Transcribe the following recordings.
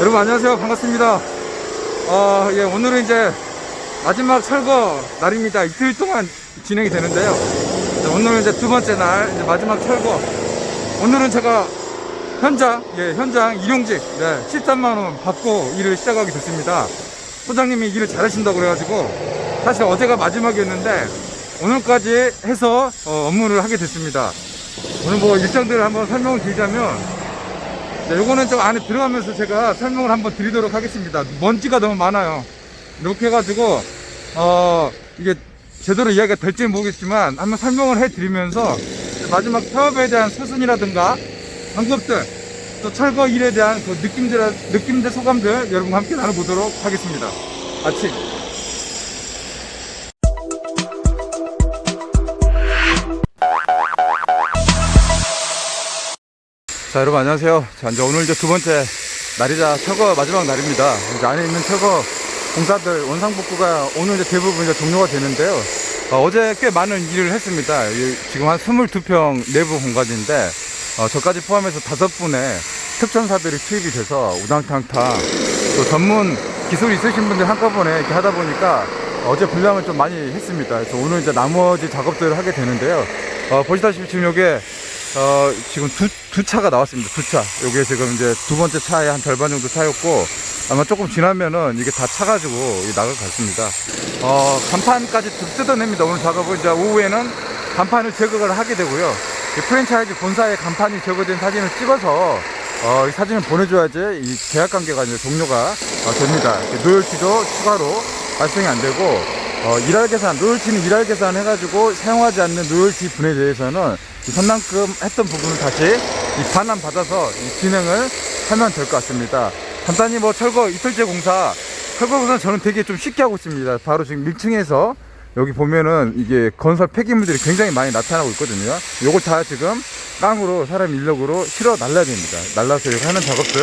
여러분 안녕하세요. 반갑습니다. 어, 예, 오늘은 이제 마지막 철거 날입니다. 이틀 동안 진행이 되는데요. 네, 오늘은 이제 두 번째 날 이제 마지막 철거. 오늘은 제가 현장 예 현장 일용직 네, 13만원 받고 일을 시작하게 됐습니다. 소장님이 일을 잘하신다고 그래가지고 사실 어제가 마지막이었는데 오늘까지 해서 어, 업무를 하게 됐습니다. 오늘 뭐 일정들을 한번 설명을 드리자면 네, 요거는 좀 안에 들어가면서 제가 설명을 한번 드리도록 하겠습니다. 먼지가 너무 많아요. 이렇게 해가지고, 어, 이게 제대로 이야기가 될지는 모르겠지만, 한번 설명을 해드리면서, 마지막 사업에 대한 수순이라든가, 방법들, 또 철거 일에 대한 그 느낌들, 느낌들, 소감들, 여러분과 함께 나눠보도록 하겠습니다. 아침. 자, 여러분 안녕하세요. 자, 이제 오늘 이제 두 번째 날이자 철거 마지막 날입니다. 이제 안에 있는 철거 공사들 원상복구가 오늘 이제 대부분 이제 종료가 되는데요. 어, 제꽤 많은 일을 했습니다. 이- 지금 한 22평 내부 공간인데, 어, 저까지 포함해서 다섯 분의 특전사들이 투입이 돼서 우당탕탕 또 전문 기술이 있으신 분들 한꺼번에 이렇게 하다 보니까 어제 분량을 좀 많이 했습니다. 그래서 오늘 이제 나머지 작업들을 하게 되는데요. 어, 보시다시피 지금 요게 어, 지금 두, 두 차가 나왔습니다. 두 차. 요게 지금 이제 두 번째 차의 한 절반 정도 차였고, 아마 조금 지나면은 이게 다 차가지고 나갈 것 같습니다. 어, 간판까지 좀 뜯어냅니다. 오늘 작업은 이제 오후에는 간판을 제거를 하게 되고요. 이 프랜차이즈 본사의 간판이 제거된 사진을 찍어서 어, 이 사진을 보내줘야지 이 계약 관계가 이제 종료가 어, 됩니다. 노열티도 추가로 발생이 안 되고, 어, 일할 계산, 노열티는 일할 계산 해가지고 사용하지 않는 노열티 분에 대해서는 이 선납금 했던 부분을 다시 이 반환 받아서 이 진행을 하면 될 것 같습니다. 간단히 뭐 철거 이틀째 공사, 철거 공사는 저는 되게 좀 쉽게 하고 있습니다. 바로 지금 1층에서 여기 보면은 이게 건설 폐기물들이 굉장히 많이 나타나고 있거든요. 요걸 다 지금 깡으로 사람 인력으로 실어 날라야 됩니다. 날라서 이렇게 하는 작업들,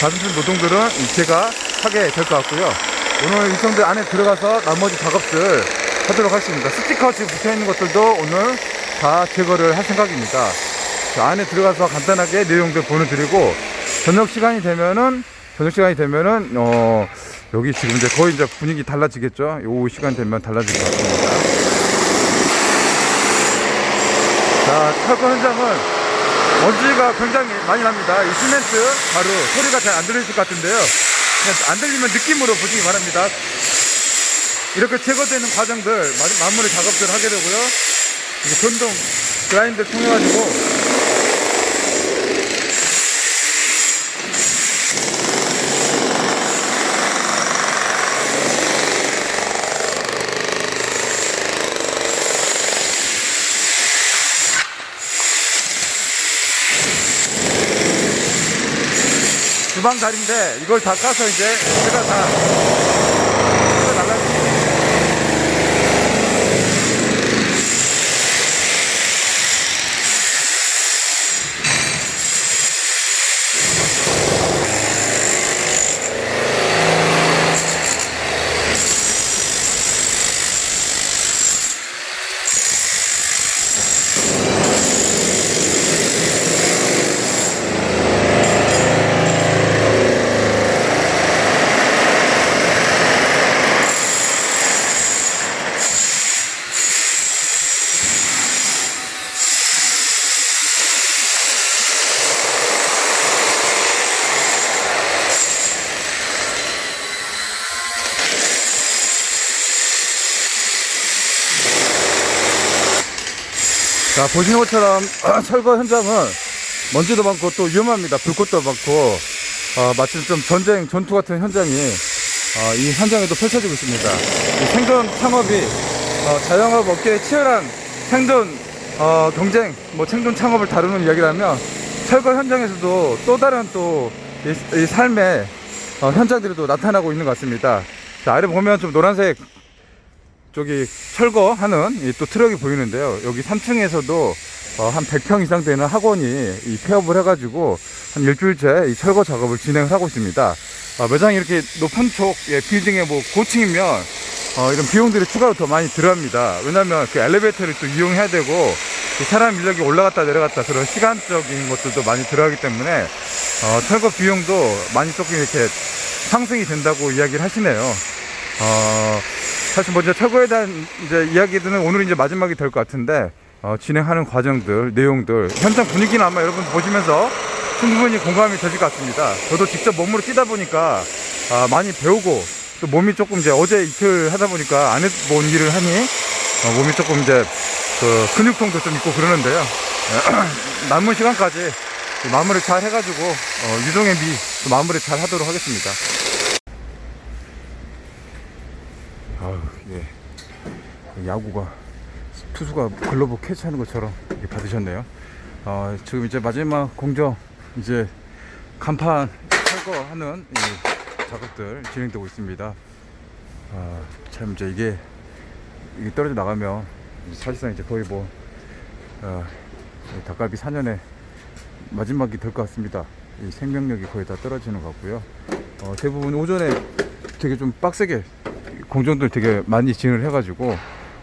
다른 노동들은 제가 하게 될 것 같고요. 오늘 일정들 안에 들어가서 나머지 작업들 하도록 하겠습니다. 스티커 지금 붙어 있는 것들도 오늘 다 제거를 할 생각입니다. 자, 안에 들어가서 간단하게 내용들 보내드리고 저녁 시간이 되면은 저녁 시간이 되면은 어 여기 지금 이제 거의 이제 분위기 달라지겠죠. 오후 시간 되면 달라질 것 같습니다. 자, 철거 현장은 먼지가 굉장히 많이 납니다. 이 시멘트 가루 소리가 잘 안 들리실 것 같은데요. 안 들리면 느낌으로 보시기 바랍니다. 이렇게 제거되는 과정들 마- 마무리 작업들 하게 되고요. 이게 전동 그라인더 통해 가지고 주방 자리인데 이걸 다 까서 이제 제가 다 날라 자, 보시는 것처럼 철거 현장은 먼지도 많고 또 위험합니다. 불꽃도 많고, 어, 마침 좀 전쟁, 전투 같은 현장이, 어, 이 현장에도 펼쳐지고 있습니다. 이 생존 창업이, 어, 자영업 업계의 치열한 생존, 어, 경쟁, 뭐 생존 창업을 다루는 이야기라면, 철거 현장에서도 또 다른 또, 이, 이 삶의, 어, 현장들이 또 나타나고 있는 것 같습니다. 자, 아래 보면 좀 노란색 저기 철거하는 이또 트럭이 보이는데요. 여기 3층에서도 어, 한 100평 이상 되는 학원이 이 폐업을 해가지고 한 일주일째 이 철거 작업을 진행을 하고 있습니다. 어, 매장이 이렇게 높은 쪽 예, 빌딩의 뭐 고층이면 어, 이런 비용들이 추가로 더 많이 들어갑니다. 왜냐하면 그 엘리베이터를 또 이용해야 되고 이 사람 인력이 올라갔다 내려갔다 그런 시간적인 것들도 많이 들어가기 때문에 어, 철거 비용도 많이 조금 이렇게 상승이 된다고 이야기를 하시네요. 어, 사실 먼저 철거에 대한 이제 이야기들은 오늘 이제 마지막이 될 것 같은데 어, 진행하는 과정들, 내용들, 현장 분위기는 아마 여러분 보시면서 충분히 공감이 되실 것 같습니다. 저도 직접 몸으로 뛰다 보니까 아, 많이 배우고 또 몸이 조금 이제 어제 이틀 하다 보니까 안 해본 일을 하니 어, 몸이 조금 이제 그 근육통도 좀 있고 그러는데요. 남은 시간까지 마무리 잘 해가지고 어, 유종의 미 마무리 잘 하도록 하겠습니다. 아유, 예. 야구가 투수가 글러브 캐치하는 것처럼 받으셨네요. 어, 지금 이제 마지막 공정 이제 간판 철거하는 이 작업들 진행되고 있습니다. 아, 참 이제 이게 이게 떨어져 나가면 사실상 이제 거의 뭐 어, 이 닭갈비 4년에 마지막이 될 것 같습니다. 이 생명력이 거의 다 떨어지는 것 같고요. 어, 대부분 오전에 되게 좀 빡세게 공정들 되게 많이 진행을 해가지고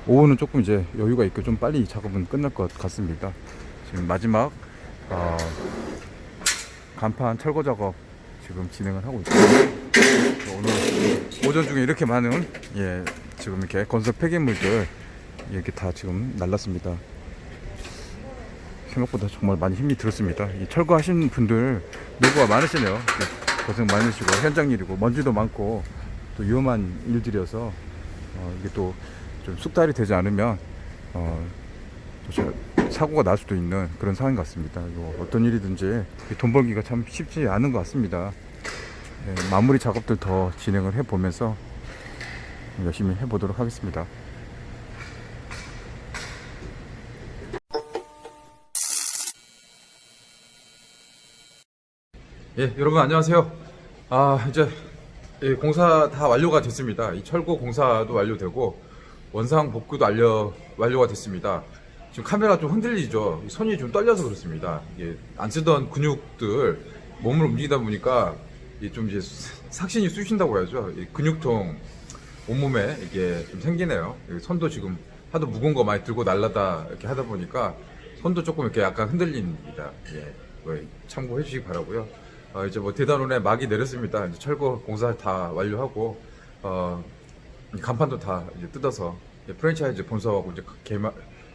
오후는 조금 이제 여유가 있고 좀 빨리 작업은 끝날 것 같습니다. 지금 마지막 어, 간판 철거 작업 지금 진행을 하고 있습니다. 오늘 오전 중에 이렇게 많은 예 지금 이렇게 건설 폐기물들 이렇게 다 지금 날랐습니다. 생각보다 정말 많이 힘이 들었습니다. 이 철거하신 분들 노고가 많으시네요. 네, 고생 많으시고 현장 일이고 먼지도 많고 또 위험한 일들이어서 어, 이게 또 좀 숙달이 되지 않으면 어, 사고가 날 수도 있는 그런 상황인 것 같습니다. 어떤 일이든지 이돈 벌기가 참 쉽지 않은 것 같습니다. 예, 마무리 작업들 더 진행을 해 보면서 열심히 해보도록 하겠습니다. 예, 여러분 안녕하세요. 아, 이제 예, 공사 다 완료가 됐습니다. 이 철거 공사도 완료되고 원상 복구도 완료 완료가 됐습니다. 지금 카메라 좀 흔들리죠. 이 손이 좀 떨려서 그렇습니다. 이게 안 쓰던 근육들 몸을 움직이다 보니까 이게 좀 이제 삭신이 쑤신다고 해야죠. 이 근육통 온몸에 이게 좀 생기네요. 이 손도 지금 하도 무거운 거 많이 들고 날라다 이렇게 하다 보니까 손도 조금 이렇게 약간 흔들립니다. 예, 뭐 참고해 주시기 바라고요. 어, 이제 뭐 대단원에 막이 내렸습니다. 이제 철거 공사 다 완료하고 어, 간판도 다 이제 뜯어서 이제 프랜차이즈 본사하고 이제 개마,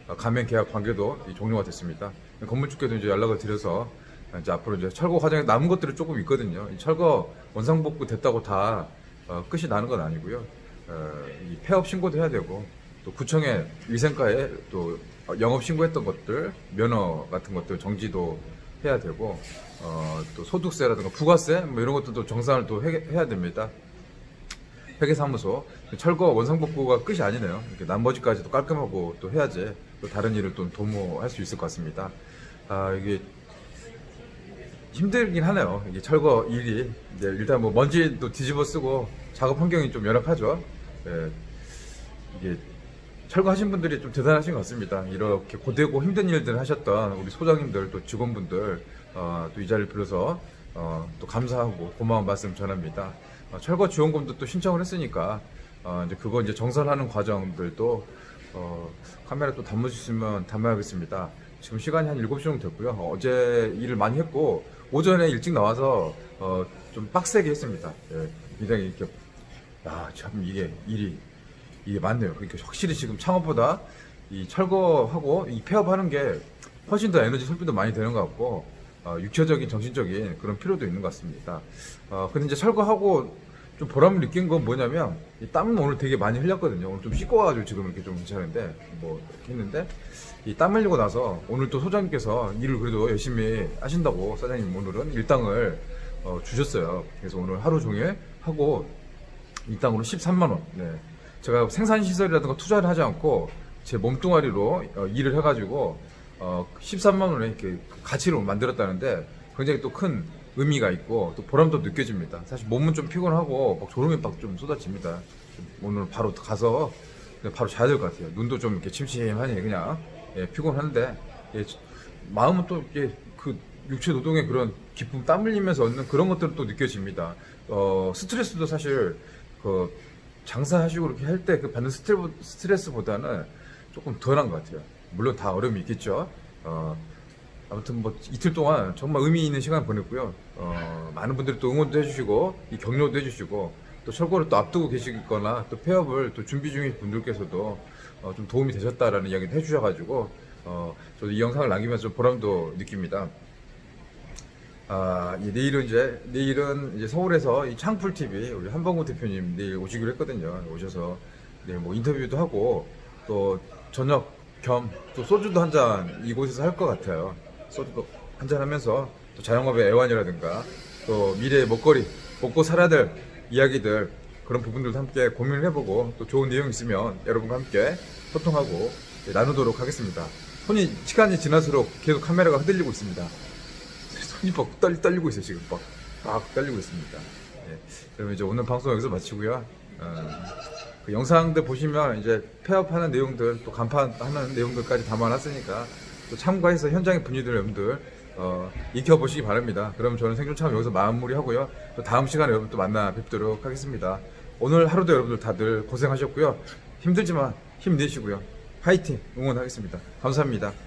어, 가맹 계약 관계도 이 종료가 됐습니다. 건물주께도 이제 연락을 드려서 이제 앞으로 이제 철거 과정에 남은 것들이 조금 있거든요. 이 철거 원상복구 됐다고 다 어, 끝이 나는 건 아니고요. 어, 이 폐업 신고도 해야 되고 또 구청에 위생과에 또 영업 신고했던 것들 면허 같은 것들 정지도 해야 되고 어, 또 소득세라든가 부가세 뭐 이런 것들도 정산을 또 해, 해야 됩니다. 회계사무소 철거 원상복구가 끝이 아니네요. 이렇게 나머지까지도 깔끔하고 또 해야지 또 다른 일을 또 도모할 수 있을 것 같습니다. 아 이게 힘들긴 하네요. 이게 철거 일이 이제 일단 뭐 먼지도 뒤집어 쓰고 작업 환경이 좀 열악하죠. 예, 이게 철거하신 분들이 좀 대단하신 것 같습니다. 이렇게 고되고 힘든 일들 하셨던 우리 소장님들 또 직원분들 어, 또 이 자리를 빌어서 어, 또 감사하고 고마운 말씀 전합니다. 어, 철거 지원금도 또 신청을 했으니까 어, 이제 그거 이제 정산하는 과정들도 어, 카메라 또 담을 수 있으면 담아야겠습니다. 지금 시간이 한 7시 정도 됐고요. 어, 어제 일을 많이 했고 오전에 일찍 나와서 어, 좀 빡세게 했습니다. 예, 굉장히 이렇게 야, 참 이게 일이 이게 맞네요. 그러니까 확실히 지금 창업보다 이 철거하고 이 폐업하는 게 훨씬 더 에너지 소비도 많이 되는 것 같고 어, 육체적인 정신적인 그런 필요도 있는 것 같습니다. 어, 근데 이제 철거하고 좀 보람을 느낀 건 뭐냐면 이 땀은 오늘 되게 많이 흘렸거든요. 오늘 좀 씻고 와가지고 지금 이렇게 좀 괜찮은데 뭐 했는데 이 땀 흘리고 나서 오늘 또 소장님께서 일을 그래도 열심히 하신다고 사장님 오늘은 일당을 어, 주셨어요. 그래서 오늘 하루 종일 하고 일당으로 13만 원. 네. 제가 생산 시설이라든가 투자를 하지 않고 제 몸뚱아리로 어, 일을 해가지고 어, 13만 원의 이렇게 가치를 만들었다는데 굉장히 또 큰 의미가 있고 또 보람도 느껴집니다. 사실 몸은 좀 피곤하고 막 졸음이 막 좀 쏟아집니다. 오늘 바로 가서 바로 자야 될 것 같아요. 눈도 좀 이렇게 침침하니 그냥 예, 피곤한데 예, 마음은 또 이렇게 그 육체 노동의 그런 기쁨 땀 흘리면서 얻는 그런 것들은 또 느껴집니다. 어, 스트레스도 사실 그 장사하시고 그렇게 할 때 그 받는 스트레스, 보다는 조금 덜한 것 같아요. 물론 다 어려움이 있겠죠. 어, 아무튼 뭐 이틀 동안 정말 의미 있는 시간 보냈고요. 어, 많은 분들이 또 응원도 해주시고 이 격려도 해주시고 또 철거를 또 앞두고 계시거나 또 폐업을 또 준비 중인 분들께서도 어, 좀 도움이 되셨다라는 이야기를 해주셔가지고 어, 저도 이 영상을 남기면서 좀 보람도 느낍니다. 아, 이 내일은 이제, 내일은 이제 서울에서 이 창풀 TV, 우리 한범구 대표님 내일 오시기로 했거든요. 오셔서 내일 뭐 인터뷰도 하고 또 저녁 겸 또 소주도 한 잔 이곳에서 할 것 같아요. 소주도 한 잔 하면서 또 자영업의 애환이라든가 또 미래의 먹거리, 먹고 살아야 될 이야기들 그런 부분들도 함께 고민을 해보고 또 좋은 내용 있으면 여러분과 함께 소통하고 예, 나누도록 하겠습니다. 손이 시간이 지날수록 계속 카메라가 흔들리고 있습니다. 손이 막 떨, 떨리고 있어요 지금. 막, 막 떨리고 있습니다. 예. 그러면 이제 오늘 방송 여기서 마치고요. 어, 그 영상들 보시면 이제 폐업하는 내용들 또 간판하는 내용들까지 담아놨으니까 또 참가해서 현장의 분위기들 여러분들 어, 익혀보시기 바랍니다. 그럼 저는 생존 참 여기서 마무리하고요. 또 다음 시간에 여러분 또 만나 뵙도록 하겠습니다. 오늘 하루도 여러분들 다들 고생하셨고요. 힘들지만 힘내시고요. 화이팅! 응원하겠습니다. 감사합니다